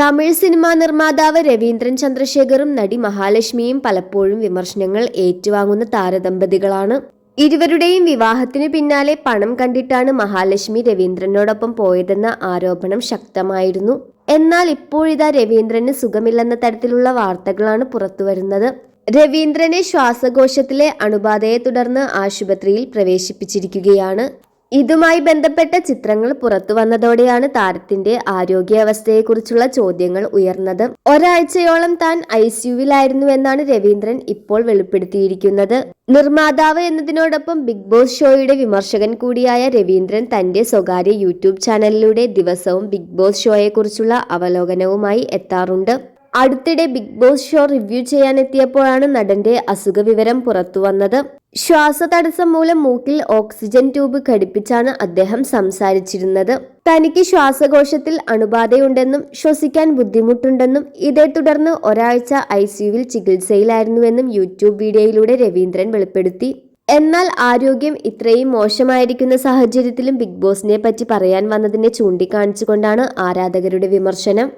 Tamil cinema നിർമ്മാതാവ് രവീന്ദ്രൻ ചന്ദ്രശേഖറും നടി മഹാലക്ഷ്മിയും പലപ്പോഴും വിമർശനങ്ങൾ ഏറ്റുവാങ്ങുന്ന താരദമ്പതികളാണ്. ഇരുവരുടെയും വിവാഹത്തിന് പിന്നാലെ പണം കണ്ടിട്ടാണ് മഹാലക്ഷ്മി രവീന്ദ്രനോടൊപ്പം പോയതെന്ന ആരോപണം ശക്തമായിരുന്നു. എന്നാൽ ഇപ്പോഴിതാ രവീന്ദ്രന് സുഖമില്ലെന്ന തരത്തിലുള്ള വാർത്തകളാണ് പുറത്തുവരുന്നത്. രവീന്ദ്രനെ ശ്വാസകോശത്തിലെ അണുബാധയെ തുടർന്ന് ആശുപത്രിയിൽ പ്രവേശിപ്പിച്ചിരിക്കുകയാണ്. ഇതുമായി ബന്ധപ്പെട്ട ചിത്രങ്ങൾ പുറത്തു വന്നതോടെയാണ് താരത്തിന്റെ ആരോഗ്യാവസ്ഥയെക്കുറിച്ചുള്ള ചോദ്യങ്ങൾ ഉയർന്നത്. ഒരാഴ്ചയോളം താൻ ഐ സിയുവിലായിരുന്നുവെന്നാണ് രവീന്ദ്രൻ ഇപ്പോൾ വെളിപ്പെടുത്തിയിരിക്കുന്നത്. നിർമ്മാതാവ് എന്നതിനോടൊപ്പം ബിഗ് ബോസ് ഷോയുടെ വിമർശകൻ കൂടിയായ രവീന്ദ്രൻ തന്റെ സ്വകാര്യ യൂട്യൂബ് ചാനലിലൂടെ ദിവസവും ബിഗ് ബോസ് ഷോയെക്കുറിച്ചുള്ള അവലോകനവുമായി എത്താറുണ്ട്. അടുത്തിടെ ബിഗ് ബോസ് ഷോ റിവ്യൂ ചെയ്യാനെത്തിയപ്പോഴാണ് നടന്റെ അസുഖ വിവരം പുറത്തുവന്നത്. ശ്വാസതടസ്സം മൂലം മൂക്കിൽ ഓക്സിജൻ ട്യൂബ് ഘടിപ്പിച്ചാണ് അദ്ദേഹം സംസാരിച്ചിരുന്നത്. തനിക്ക് ശ്വാസകോശത്തിൽ അണുബാധയുണ്ടെന്നും ശ്വസിക്കാൻ ബുദ്ധിമുട്ടുണ്ടെന്നും ഇതേ തുടർന്ന് ഒരാഴ്ച ഐ സിയുവിൽ ചികിത്സയിലായിരുന്നുവെന്നും യൂട്യൂബ് വീഡിയോയിലൂടെ രവീന്ദ്രൻ വെളിപ്പെടുത്തി. എന്നാൽ ആരോഗ്യം ഇത്രയും മോശമായിരിക്കുന്ന സാഹചര്യത്തിലും ബിഗ് ബോസിനെ പറ്റി പറയാൻ വന്നതിനെ ചൂണ്ടിക്കാണിച്ചുകൊണ്ടാണ് ആരാധകരുടെ വിമർശനം.